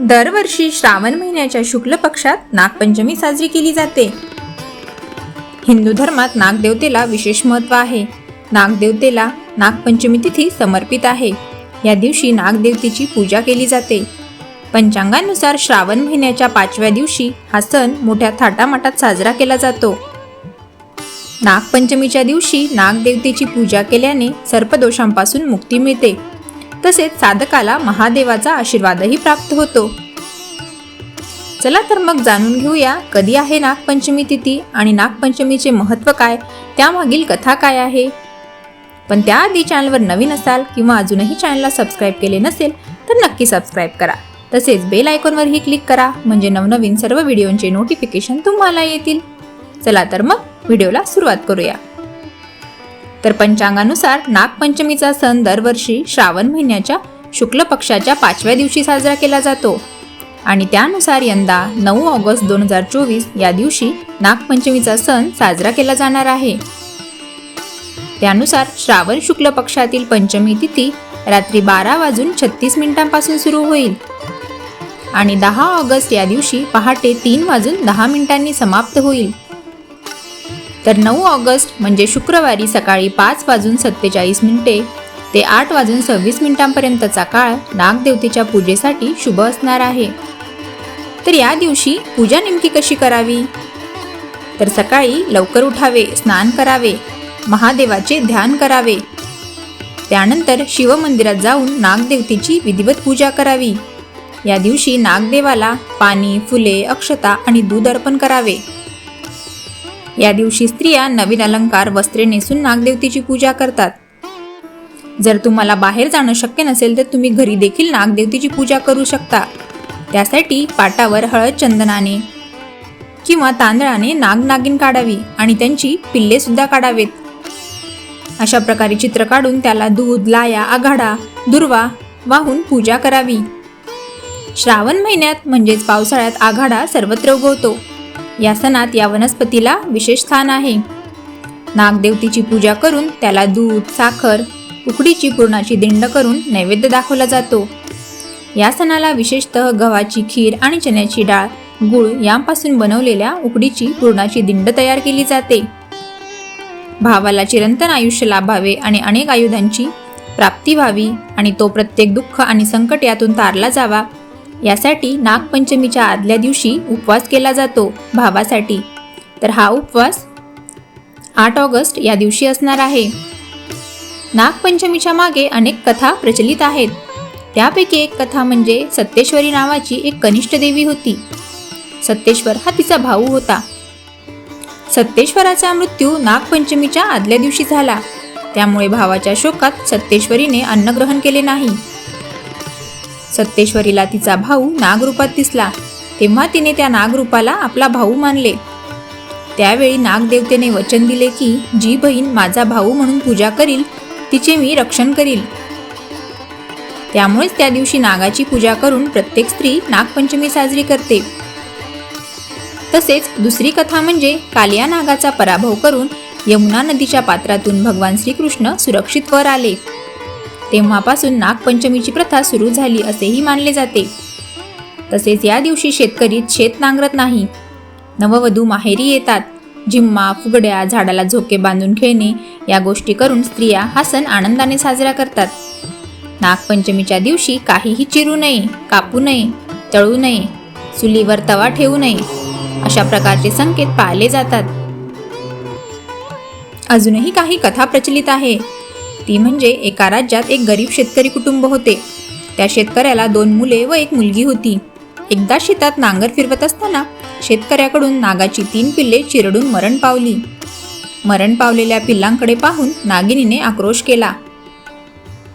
दरवर्षी श्रावण महिन्याच्या शुक्ल पक्षात नागपंचमी साजरी केली जाते. हिंदू धर्मात नागदेवतेला विशेष महत्त्व आहे. नागदेवतेला नागपंचमी तिथी समर्पित आहे. या दिवशी नागदेवतेची पूजा केली जाते. पंचांगानुसार श्रावण महिन्याच्या पाचव्या दिवशी हा सण मोठ्या थाटामाटात साजरा केला जातो. नागपंचमीच्या दिवशी नागदेवतेची पूजा केल्याने सर्पदोषांपासून मुक्ती मिळते. तसेच साधकाला महादेवाचा आशीर्वादही प्राप्त होतो. चला तर मग जाणून घेऊया कधी आहे नागपंचमी तिथी आणि नागपंचमीचे महत्त्व काय? त्यामागील कथा काय आहे? पण त्याआधी चॅनलवर नवीन असाल किंवा अजूनही चॅनलला सबस्क्राईब केले नसेल तर नक्की सबस्क्राईब करा. तसेच बेल आयकॉनवरही क्लिक करा म्हणजे नवनवीन सर्व व्हिडिओंचे नोटिफिकेशन तुम्हाला येतील. चला तर मग व्हिडिओला सुरुवात करूया. तर पंचांगानुसार नागपंचमीचा सण दरवर्षी श्रावण महिन्याच्या शुक्ल पक्षाच्या पाचव्या दिवशी साजरा केला जातो. आणि त्यानुसार यंदा नऊ ऑगस्ट दोन हजार चोवीस या दिवशी नागपंचमीचा सण साजरा केला जाणार आहे. त्यानुसार श्रावण शुक्ल पक्षातील पंचमी तिथी रात्री बारा वाजून छत्तीस मिनिटांपासून सुरू होईल. आणि दहा ऑगस्ट या दिवशी पहाटे तीन वाजून दहा मिनिटांनी समाप्त होईल. तर नऊ ऑगस्ट म्हणजे शुक्रवारी सकाळी पाच वाजून सत्तेचाळीस मिनिटे ते आठ वाजून सव्वीस मिनिटांपर्यंतचा काळ नागदेवतेच्या पूजेसाठी शुभ असणार आहे. तर या दिवशी पूजा नेमकी कशी करावी? तर सकाळी लवकर उठावे स्नान करावे महादेवाचे ध्यान करावे. त्यानंतर शिवमंदिरात जाऊन नागदेवतेची विधिवत पूजा करावी. या दिवशी नागदेवाला पाणी फुले अक्षता आणि दूध अर्पण करावे. या दिवशी स्त्रिया नवीन अलंकार वस्त्रे नेसून नागदेवतेची पूजा करतात. जर तुम्हाला बाहेर जाणं शक्य नसेल तर तुम्ही घरी देखील नागदेवतेची पूजा करू शकता. त्यासाठी पाटावर हळद चंदनाने किंवा तांदळाने नागनागिन काढावी आणि त्यांची पिल्ले सुद्धा काढावेत. अशा प्रकारे चित्र काढून त्याला दूध लाया आघाडा दुर्वा वाहून पूजा करावी. श्रावण महिन्यात म्हणजेच पावसाळ्यात आघाडा सर्वत्र उगवतो. या सणात या वनस्पतीला विशेष स्थान आहे. नागदेवतेची पूजा करून त्याला दूध साखर उकडीची पूर्णाची दिंड करून नैवेद्य दाखवला जातो. या सणाला विशेषतः गव्हाची खीर आणि चण्याची डाळ गुळ यांपासून बनवलेल्या उकडीची पूर्णाची दिंड तयार केली जाते. भावाला चिरंतन आयुष्य लाभावे आणि अनेक आयुधांची प्राप्ती व्हावी आणि तो प्रत्येक दुःख आणि संकट यातून तारला जावा. यासाठी नागपंचमीच्या आदल्या दिवशी उपवास केला जातो भावासाठी. तर हा उपवास आठ ऑगस्ट या दिवशी असणार आहे. नागपंचमीच्या मागे अनेक कथा प्रचलित आहेत. त्यापैकी एक कथा म्हणजे सत्तेश्वरी नावाची एक कनिष्ठ देवी होती. सत्तेश्वर हा तिचा भाऊ होता. सत्तेश्वराचा मृत्यू नागपंचमीच्या आदल्या दिवशी झाला. त्यामुळे भावाच्या शोकात सत्तेश्वरीने अन्नग्रहण केले नाही. सत्तेश्वरीला तिचा भाऊ नागरूपात दिसला. तेव्हा तिने त्या नागरूपाला आपला भाऊ मानले. त्यावेळी नागदेवतेने वचन दिले की जी बहीण माझा भाऊ म्हणून पूजा करील तिचे मी रक्षण करील. त्यामुळेच त्या दिवशी नागाची पूजा करून प्रत्येक स्त्री नागपंचमी साजरी करते. तसेच दुसरी कथा म्हणजे कालिया नागाचा पराभव करून यमुना नदीच्या पात्रातून भगवान श्रीकृष्ण सुरक्षित वर आले. तेव्हापासून नागपंचमीची प्रथा सुरू झाली असेही मानले जाते. तसेच या दिवशी शेतकरी शेत नांगरत नाही. नववधू माहेरी येतात. झिम्मा फुगड्या झाडाला झोके बांधून खेळणे या गोष्टी करून स्त्रिया हा सण आनंदाने साजरा करतात. नागपंचमीच्या दिवशी काहीही चिरू नये कापू नये तळू नये चुलीवर तवा ठेवू नये अशा प्रकारचे संकेत पाळले जातात. अजूनही काही कथा प्रचलित आहे. ती म्हणजे एका राज्यात एक गरीब शेतकरी कुटुंब होते. त्या शेतकऱ्याला दोन मुले व एक मुलगी होती. एकदा शेतात नांगर फिरवत असताना शेतकऱ्याकडून नागाची तीन पिल्ले चिरडून मरण पावली. मरण पावलेल्या पिल्लांकडे पाहून नागिनीने आक्रोश केला.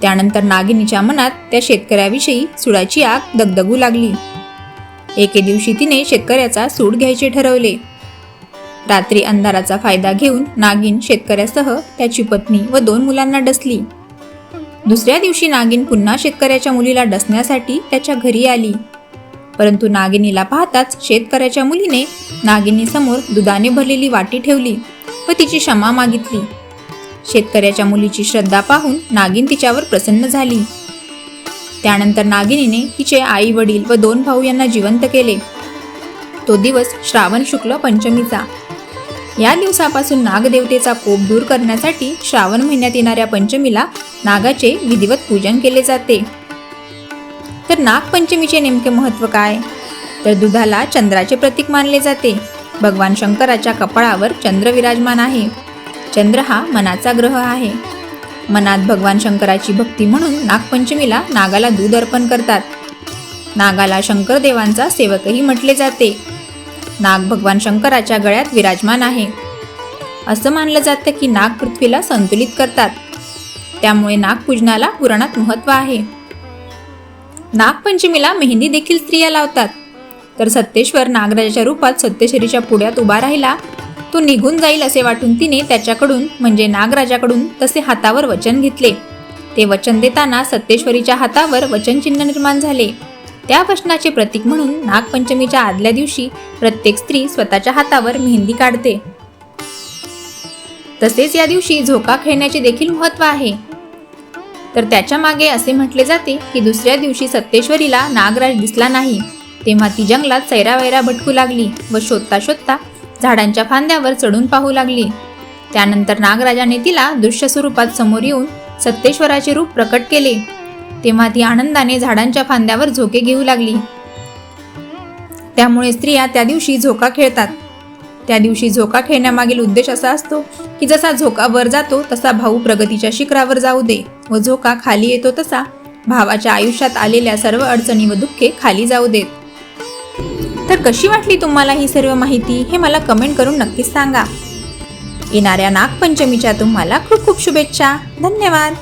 त्यानंतर नागिनीच्या मनात त्या शेतकऱ्याविषयी सुडाची आग दगदगू लागली. एके दिवशी तिने शेतकऱ्याचा सूड घ्यायचे ठरवले. रात्री अंधाराचा फायदा घेऊन नागिन शेतकऱ्यासह त्याची पत्नी व दोन मुलांना डसली. दुसऱ्या दिवशी नागिन पुन्हा शेतकऱ्याच्या मुलीला डसण्यासाठी त्याच्या घरी आली. परंतु नागिनीला पाहताच शेतकऱ्याच्या मुलीने नागिनीसमोर दुधाने भरलेली वाटी ठेवली व तिची क्षमा मागितली. शेतकऱ्याच्या मुलीची श्रद्धा पाहून नागिन तिच्यावर प्रसन्न झाली. त्यानंतर नागिनीने तिचे आई वडील व दोन भाऊ यांना जिवंत केले. तो दिवस श्रावण शुक्ल पंचमीचा. या दिवसापासून नागदेवतेचा कोप दूर करण्यासाठी श्रावण महिन्यात येणाऱ्या पंचमीला नागाचे विधिवत पूजन केले जाते. तर नागपंचमीचे नेमके महत्त्व काय? तर दुधाला चंद्राचे प्रतीक मानले जाते. भगवान शंकराच्या कपाळावर चंद्र विराजमान आहे. चंद्र हा मनाचा ग्रह आहे. मनात भगवान शंकराची भक्ती म्हणून नागपंचमीला नागाला दूध अर्पण करतात. नागाला शंकर देवांचा सेवकही म्हटले जाते. नाग भगवान शंकराच्या गळ्यात विराजमान आहे. असं मानलं जातं की नाग पृथ्वीला संतुलित करतात. त्यामुळे नागपूजनाला पुराणात महत्त्व आहे. नागपंचमीला मेहंदी देखील स्त्रिया लावतात. तर सत्तेश्वर नागराजाच्या रूपात सत्तेश्वरीच्या पुढ्यात उभा राहिला तो निघून जाईल असे वाटून तिने त्याच्याकडून म्हणजे नागराजाकडून तसे हातावर वचन घेतले. ते वचन देताना सत्तेश्वरीच्या हातावर वचनचिन्ह निर्माण झाले. त्या वचनाचे प्रतीक म्हणून नागपंचमीच्या आदल्या दिवशी प्रत्येक स्त्री स्वतःच्या हातावर मेहंदी काढते. तसेच या दिवशी झोका खेळण्याचे देखील महत्त्व आहे. तर त्याच्यामागे असे म्हटले जाते की दुसऱ्या दिवशी सत्तेश्वरीला नागराज दिसला नाही तेव्हा ती जंगलात सैरावैरा भटकू लागली व शोधता शोधता झाडांच्या फांद्यावर चढून पाहू लागली. त्यानंतर नागराजाने तिला दृश्य स्वरूपात समोर येऊन सत्तेश्वराचे रूप प्रकट केले. तेव्हा ती आनंदाने झाडांच्या फांद्यावर झोके घेऊ लागली. त्यामुळे स्त्रिया त्या दिवशी झोका खेळतात. त्या दिवशी झोका खेळण्यामागील उद्देश असा असतो की जसा झोका वर जातो तसा भाऊ प्रगतीच्या शिखरावर जाऊ दे व झोका खाली येतो तसा भावाच्या आयुष्यात आलेल्या सर्व अडचणी व दुःखे खाली जाऊ देत. तर कशी वाटली तुम्हाला ही सर्व माहिती? हे मला कमेंट करून नक्कीच सांगा. येणाऱ्या नागपंचमीच्या तुम्हाला खूप खूप शुभेच्छा. धन्यवाद.